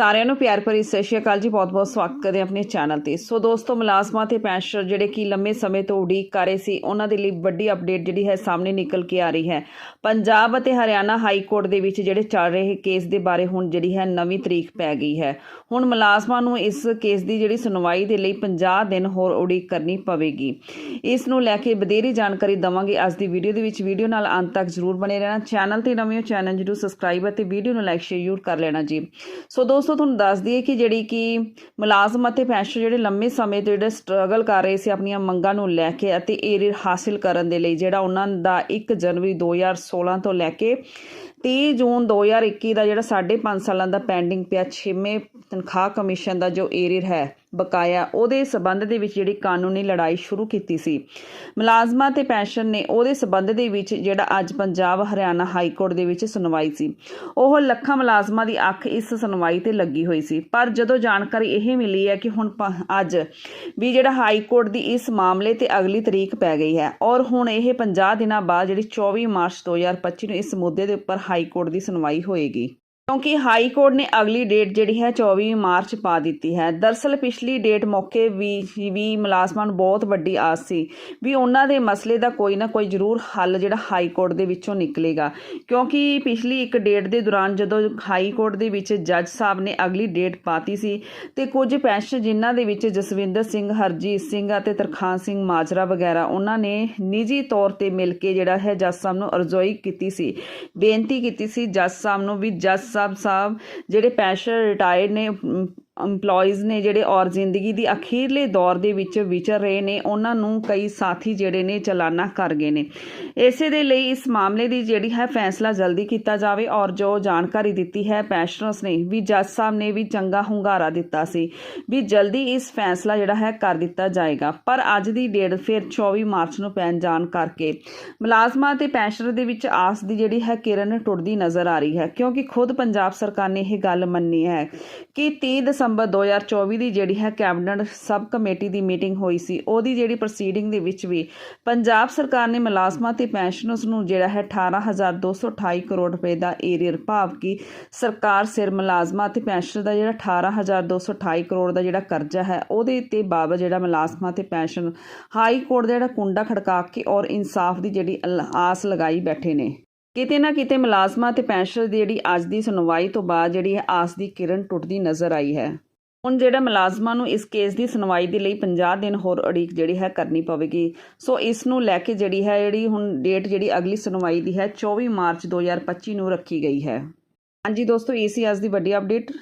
ਸਾਰਿਆਂ ਨੂੰ ਪਿਆਰ ਭਰੀ ਸਤਿ ਸ਼੍ਰੀ ਅਕਾਲ ਜੀ। ਬਹੁਤ-ਬਹੁਤ ਸਵਾਗਤ ਕਰਦੇ ਆਪਣੇ ਚੈਨਲ ਤੇ। ਸੋ ਦੋਸਤੋ, ਮੁਲਾਜ਼ਮਾਂ ਤੇ ਪੈਨਸ਼ਨਰ ਜਿਹੜੇ ਕਿ ਲੰਮੇ ਸਮੇਂ ਤੋਂ ਉਡੀਕ ਕਰ ਰਹੇ ਸੀ, ਉਹਨਾਂ ਦੇ ਲਈ ਵੱਡੀ ਅਪਡੇਟ ਜਿਹੜੀ ਹੈ ਸਾਹਮਣੇ ਨਿਕਲ ਕੇ ਆ ਰਹੀ ਹੈ। ਪੰਜਾਬ ਅਤੇ ਹਰਿਆਣਾ ਹਾਈ ਕੋਰਟ ਦੇ ਵਿੱਚ ਜਿਹੜੇ ਚੱਲ ਰਹੇ ਕੇਸ ਦੇ ਬਾਰੇ ਹੁਣ ਜਿਹੜੀ ਹੈ ਨਵੀਂ ਤਰੀਕ ਪੈ ਗਈ ਹੈ। ਹੁਣ ਮੁਲਾਜ਼ਮਾਂ ਨੂੰ ਇਸ ਕੇਸ ਦੀ ਜਿਹੜੀ ਸੁਣਵਾਈ ਦੇ ਲਈ 50 ਦਿਨ ਹੋਰ ਉਡੀਕ ਕਰਨੀ ਪਵੇਗੀ। ਇਸ ਨੂੰ ਲੈ ਕੇ ਵਧੇਰੀ ਜਾਣਕਾਰੀ ਦਵਾਂਗੇ। ਅੱਜ ਦੀ ਵੀਡੀਓ ਦੇ ਵਿੱਚ ਵੀਡੀਓ ਨਾਲ ਅੰਤ ਤੱਕ ਜਰੂਰ ਬਣੇ ਰਹਿਣਾ। ਚੈਨਲ ਤੇ ਨਵੇਂ ਹੋ, ਚੈਨਲ ਜਰੂਰ ਸਬਸਕ੍ਰਾਈਬ ਅਤੇ ਵੀਡੀਓ ਨੂੰ ਲਾਈਕ ਸ਼ੇਅਰ ਜ਼ਰੂਰ ਕਰ ਲੈਣਾ ਜੀ। ਸੋ ਦੋਸਤੋ ਤੁਹਾਨੂੰ ਦੱਸ ਦਈਏ ਕਿ ਜਿਹੜੀ ਕਿ ਮੁਲਾਜ਼ਮ ਅਤੇ ਪੈਨਸ਼ਨ ਜਿਹੜੇ ਲੰਮੇ ਸਮੇਂ ਤੋਂ ਜਿਹੜੇ ਸਟਰਗਲ ਕਰ ਰਹੇ ਸੀ ਆਪਣੀਆਂ ਮੰਗਾਂ ਨੂੰ ਲੈ ਕੇ ਅਤੇ ਏਰੀਅਰ ਹਾਸਿਲ ਕਰਨ ਦੇ ਲਈ, ਜਿਹੜਾ ਉਹਨਾਂ ਦਾ 1 ਜਨਵਰੀ 2016 ਤੋਂ ਲੈ ਕੇ 30 ਜੂਨ 2021 ਦਾ ਜਿਹੜਾ 5.5 ਸਾਲਾਂ ਦਾ ਪੈਂਡਿੰਗ ਪਿਆ 6ਵੇਂ ਤਨਖਾਹ ਕਮਿਸ਼ਨ ਦਾ ਜੋ ਏਰੀਅਰ ਹੈ ਬਕਾਇਆ, ਉਹਦੇ ਸਬੰਧ ਦੇ ਵਿੱਚ ਜਿਹੜੀ ਕਾਨੂੰਨੀ ਲੜਾਈ ਸ਼ੁਰੂ ਕੀਤੀ ਸੀ। ਮੁਲਾਜ਼ਮਾਂ ਤੇ ਪੈਨਸ਼ਨ ਨੇ ਉਹਦੇ ਸਬੰਧ ਦੇ ਵਿੱਚ ਜਿਹੜਾ ਅੱਜ ਪੰਜਾਬ ਹਰਿਆਣਾ ਹਾਈ ਕੋਰਟ ਦੇ ਵਿੱਚ ਸੁਣਵਾਈ ਸੀ। ਉਹ ਲੱਖਾਂ ਮੁਲਾਜ਼ਮਾਂ ਦੀ ਅੱਖ ਇਸ ਸੁਣਵਾਈ ਤੇ ਲੱਗੀ ਹੋਈ ਸੀ। ਪਰ ਜਦੋਂ ਜਾਣਕਾਰੀ ਇਹ ਮਿਲੀ ਹੈ ਕਿ ਹੁਣ ਪ- ਅੱਜ ਵੀ ਜਿਹੜਾ ਹਾਈ ਕੋਰਟ ਦੀ ਇਸ ਮਾਮਲੇ ਤੇ ਅਗਲੀ ਤਰੀਕ ਪੈ ਗਈ ਹੈ ਔਰ ਹੁਣ ਇਹ 50 ਦਿਨਾਂ ਬਾਅਦ ਜਿਹੜੀ 24 ਮਾਰਚ 2025 ਨੂੰ ਇਸ ਮੁੱਦੇ ਦੇ ਉੱਪਰ ਹਾਈ ਕੋਰਟ ਦੀ ਸੁਣਵਾਈ ਹੋਏਗੀ। ਕਿਉਂਕਿ ਹਾਈ ਕੋਰਟ ਨੇ ਅਗਲੀ ਡੇਟ ਜਿਹੜੀ ਹੈ 24 ਮਾਰਚ ਪਾ ਦਿੱਤੀ ਹੈ। ਦਰਸਲ ਪਿਛਲੀ ਡੇਟ ਮੌਕੇ ਵੀ ਵੀ ਮੁਲਾਜ਼ਮਾਂ ਨੂੰ ਬਹੁਤ ਵੱਡੀ ਆਸ ਸੀ ਵੀ ਉਹਨਾਂ ਦੇ ਮਸਲੇ ਦਾ ਕੋਈ ਨਾ ਕੋਈ ਜ਼ਰੂਰ ਹੱਲ ਜਿਹੜਾ ਹਾਈ ਕੋਰਟ ਦੇ ਵਿੱਚੋਂ ਨਿਕਲੇਗਾ। ਕਿਉਂਕਿ ਪਿਛਲੀ ਇੱਕ ਡੇਟ ਦੇ ਦੌਰਾਨ ਜਦੋਂ ਹਾਈ ਕੋਰਟ ਦੇ ਵਿੱਚ ਜੱਜ ਸਾਹਿਬ ਨੇ ਅਗਲੀ ਡੇਟ ਪਾਤੀ ਸੀ ਤੇ ਕੁਝ ਪੈਨਸ਼ਨ ਜਿਨ੍ਹਾਂ ਦੇ ਵਿੱਚ ਜਸਵਿੰਦਰ ਸਿੰਘ, ਹਰਜੀਤ ਸਿੰਘ ਅਤੇ ਤਰਖਾਨ ਸਿੰਘ ਮਾਜਰਾ ਵਗੈਰਾ ਉਹਨਾਂ ਨੇ ਨਿੱਜੀ ਤੌਰ ਤੇ ਮਿਲ ਕੇ ਜਿਹੜਾ ਹੈ ਜੱਜ ਸਾਹਿਬ ਨੂੰ ਅਰਜ਼ੋਈ ਕੀਤੀ ਸੀ, ਬੇਨਤੀ ਕੀਤੀ ਸੀ ਜੱਜ ਸਾਹਿਬ ਨੂੰ ਵੀ ਜੱਜ ਸਾਹਿਬ ਸਾਹਿਬ ਜਿਹੜੇ ਪੈਸ਼ਰ ਰਿਟਾਇਰਡ ਨੇ EMPLOYEES ਨੇ ਜਿਹੜੇ ਔਰ ਜ਼ਿੰਦਗੀ ਦੀ ਅਖੀਰਲੇ ਦੌਰ ਦੇ ਵਿੱਚ ਵਿਚਰ ਰਹੇ ਨੇ, ਉਹਨਾਂ ਨੂੰ ਕਈ ਸਾਥੀ ਜਿਹੜੇ ਨੇ ਚਲਾਨਾ ਕਰ ਗਏ ਨੇ। ਇਸੇ ਦੇ ਲਈ ਇਸ ਮਾਮਲੇ ਦੀ ਜਿਹੜੀ ਹੈ ਫੈਸਲਾ ਜਲਦੀ ਕੀਤਾ ਜਾਵੇ ਔਰ ਜੋ ਜਾਣਕਾਰੀ ਦਿੱਤੀ ਹੈ ਪੈਨਸ਼ਨਰਸ ਨੇ ਵੀ ਜੱਜ ਸਾਹਿਬ ਨੇ ਵੀ ਚੰਗਾ ਹੁੰਗਾਰਾ ਦਿੱਤਾ ਸੀ ਵੀ ਜਲਦੀ ਇਸ ਫੈਸਲਾ ਜਿਹੜਾ ਹੈ ਕਰ ਦਿੱਤਾ ਜਾਏਗਾ। ਪਰ ਅੱਜ ਦੀ ਡੇਟ ਫਿਰ 24 ਮਾਰਚ ਨੂੰ ਪੈਣ ਜਾਣ ਕਰਕੇ ਮੁਲਾਜ਼ਮਾਂ ਤੇ ਪੈਨਸ਼ਨਰ ਦੇ ਵਿੱਚ ਆਸ ਦੀ ਜਿਹੜੀ ਹੈ ਕਿਰਨ ਟੁੱਟਦੀ ਨਜ਼ਰ ਆ ਰਹੀ ਹੈ ਕਿਉਂਕਿ ਖੁਦ ਪੰਜਾਬ ਸਰਕਾਰ ਨੇ ਇਹ ਗੱਲ ਮੰਨੀ ਹੈ ਕਿ 30 ਦਸੰਬਰ 2024 ਦੀ ਜਿਹੜੀ ਹੈ ਕੈਬਨਿਟ ਸਬ ਕਮੇਟੀ ਦੀ ਮੀਟਿੰਗ ਹੋਈ ਸੀ। ਉਹਦੀ ਜਿਹੜੀ ਪ੍ਰੋਸੀਡਿੰਗ ਦੇ ਵਿੱਚ ਵੀ ਪੰਜਾਬ ਸਰਕਾਰ ਨੇ ਮੁਲਾਜ਼ਮਾਂ ਤੇ ਪੈਨਸ਼ਨਰਸ ਨੂੰ ਜਿਹੜਾ ਹੈ 18228 ਕਰੋੜ ਰੁਪਏ ਦਾ ਏਰੀਅਰ ਭਾਵ ਕਿ ਸਰਕਾਰ ਸਿਰ ਮੁਲਾਜ਼ਮਾਂ ਤੇ ਪੈਨਸ਼ਨਰ ਦਾ ਜਿਹੜਾ 18228 ਕਰੋੜ ਦਾ ਜਿਹੜਾ ਕਰਜ਼ਾ ਹੈ, ਉਹਦੇ ਤੇ ਬਾਬਤ ਜਿਹੜਾ ਮੁਲਾਜ਼ਮਾਂ ਤੇ ਪੈਨਸ਼ਨ ਹਾਈ ਕੋਰਟ ਦਾ ਜਿਹੜਾ ਕੁੰਡਾ ਖੜਕਾ ਕੇ ਔਰ ਇਨਸਾਫ ਦੀ ਜਿਹੜੀ ਆਸ ਲਗਾਈ ਬੈਠੇ ਨੇ। ਕਿਤੇ ਨਾ ਕਿਤੇ ਮੁਲਾਜ਼ਮਾਂ ਤੇ ਪੈਨਸ਼ਨ ਦੀ ਜਿਹੜੀ ਅੱਜ ਦੀ ਸੁਣਵਾਈ ਤੋਂ ਬਾਅਦ ਜਿਹੜੀ ਹੈ ਆਸ ਦੀ ਕਿਰਨ ਟੁੱਟਦੀ ਨਜ਼ਰ ਆਈ ਹੈ। ਹੁਣ ਜਿਹੜਾ ਮੁਲਾਜ਼ਮਾਂ ਨੂੰ ਇਸ ਕੇਸ ਦੀ ਸੁਣਵਾਈ ਦੇ ਲਈ 50 ਦਿਨ ਹੋਰ ਉਡੀਕ ਜਿਹੜੀ ਹੈ ਕਰਨੀ ਪਵੇਗੀ। ਸੋ ਇਸ ਨੂੰ ਲੈ ਕੇ ਜਿਹੜੀ ਹੈ ਜਿਹੜੀ ਹੁਣ ਡੇਟ ਜਿਹੜੀ ਅਗਲੀ ਸੁਣਵਾਈ ਦੀ ਹੈ 24 ਮਾਰਚ 2025 ਨੂੰ ਰੱਖੀ ਗਈ ਹੈ। ਹਾਂਜੀ ਦੋਸਤੋ, ਇਹ ਸੀ ਅੱਜ ਦੀ ਵੱਡੀ ਅਪਡੇਟ।